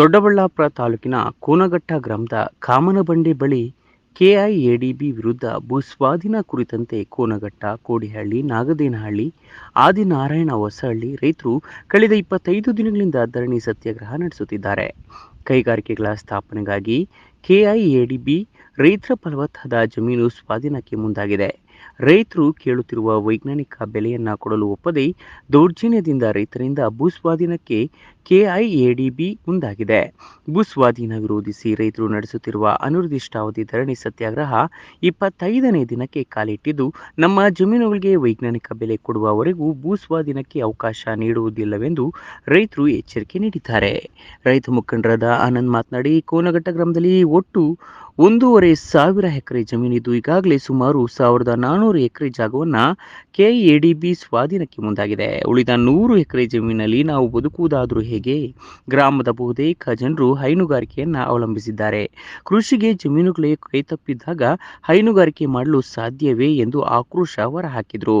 ದೊಡ್ಡಬಳ್ಳಾಪುರ ತಾಲೂಕಿನ ಕೋನಘಟ್ಟ ಗ್ರಾಮದ ಕಾಮನಬಂಡೆ ಬಳಿ ಕೆಐಎಡಿಬಿ ವಿರುದ್ಧ ಭೂಸ್ವಾಧೀನ ಕುರಿತಂತೆ ಕೋನಘಟ್ಟ ಕೋಡಿಹಳ್ಳಿ, ನಾಗದೇನಹಳ್ಳಿ, ಆದಿನಾರಾಯಣ ಹೊಸಹಳ್ಳಿ ರೈತರು ಕಳೆದ ಇಪ್ಪತ್ತೈದು ದಿನಗಳಿಂದ ಧರಣಿ ಸತ್ಯಾಗ್ರಹ ನಡೆಸುತ್ತಿದ್ದಾರೆ. ಕೈಗಾರಿಕೆಗಳ ಸ್ಥಾಪನೆಗಾಗಿ ಕೆಐಎಡಿಬಿ ರೈತರ ಫಲವತ್ತಾದ ಜಮೀನು ಸ್ವಾಧೀನಕ್ಕೆ ಮುಂದಾಗಿದೆ. ರೈತರು ಕೇಳುತ್ತಿರುವ ವೈಜ್ಞಾನಿಕ ಬೆಲೆಯನ್ನ ಕೊಡಲು ಒಪ್ಪದೆ ದೌರ್ಜನ್ಯದಿಂದ ರೈತರಿಂದ ಭೂಸ್ವಾಧೀನಕ್ಕೆ ಕೆಐಎಡಿಬಿ ಮುಂದಾಗಿದೆ. ಭೂಸ್ವಾಧೀನ ವಿರೋಧಿಸಿ ರೈತರು ನಡೆಸುತ್ತಿರುವ ಅನಿರ್ದಿಷ್ಟಾವಧಿ ಧರಣಿ ಸತ್ಯಾಗ್ರಹ ಇಪ್ಪತ್ತೈದನೇ ದಿನಕ್ಕೆ ಕಾಲಿಟ್ಟಿದ್ದು, ನಮ್ಮ ಜಮೀನುಗಳಿಗೆ ವೈಜ್ಞಾನಿಕ ಬೆಲೆ ಕೊಡುವವರೆಗೂ ಭೂಸ್ವಾಧೀನಕ್ಕೆ ಅವಕಾಶ ನೀಡುವುದಿಲ್ಲವೆಂದು ರೈತರು ಎಚ್ಚರಿಕೆ ನೀಡಿದ್ದಾರೆ. ರೈತ ಮುಖಂಡರಾದ ಆನಂದ್ ಮಾತನಾಡಿ, ಕೋನಘಟ್ಟ ಗ್ರಾಮದಲ್ಲಿ ಒಟ್ಟು ಒಂದೂವರೆ ಸಾವಿರ ಎಕರೆ ಜಮೀನಿದ್ದು ಈಗಾಗಲೇ ಸುಮಾರು ಸಾವಿರದ ನಾನ್ನೂರು ಎಕರೆ ಜಾಗವನ್ನು ಕೆಎಡಿಬಿ ಸ್ವಾಧೀನಕ್ಕೆ ಮುಂದಾಗಿದೆ. ಉಳಿದ ನೂರು ಎಕರೆ ಜಮೀನಲ್ಲಿ ನಾವು ಬದುಕುವುದಾದರೂ ಹೇಗೆ? ಗ್ರಾಮದ ಬಹುತೇಕ ಜನರು ಹೈನುಗಾರಿಕೆಯನ್ನು ಅವಲಂಬಿಸಿದ್ದಾರೆ. ಕೃಷಿಗೆ ಜಮೀನುಗಳೇ ಕೈತಪ್ಪಿದ್ದಾಗ ಹೈನುಗಾರಿಕೆ ಮಾಡಲು ಸಾಧ್ಯವೇ ಎಂದು ಆಕ್ರೋಶ ಹೊರಹಾಕಿದರು.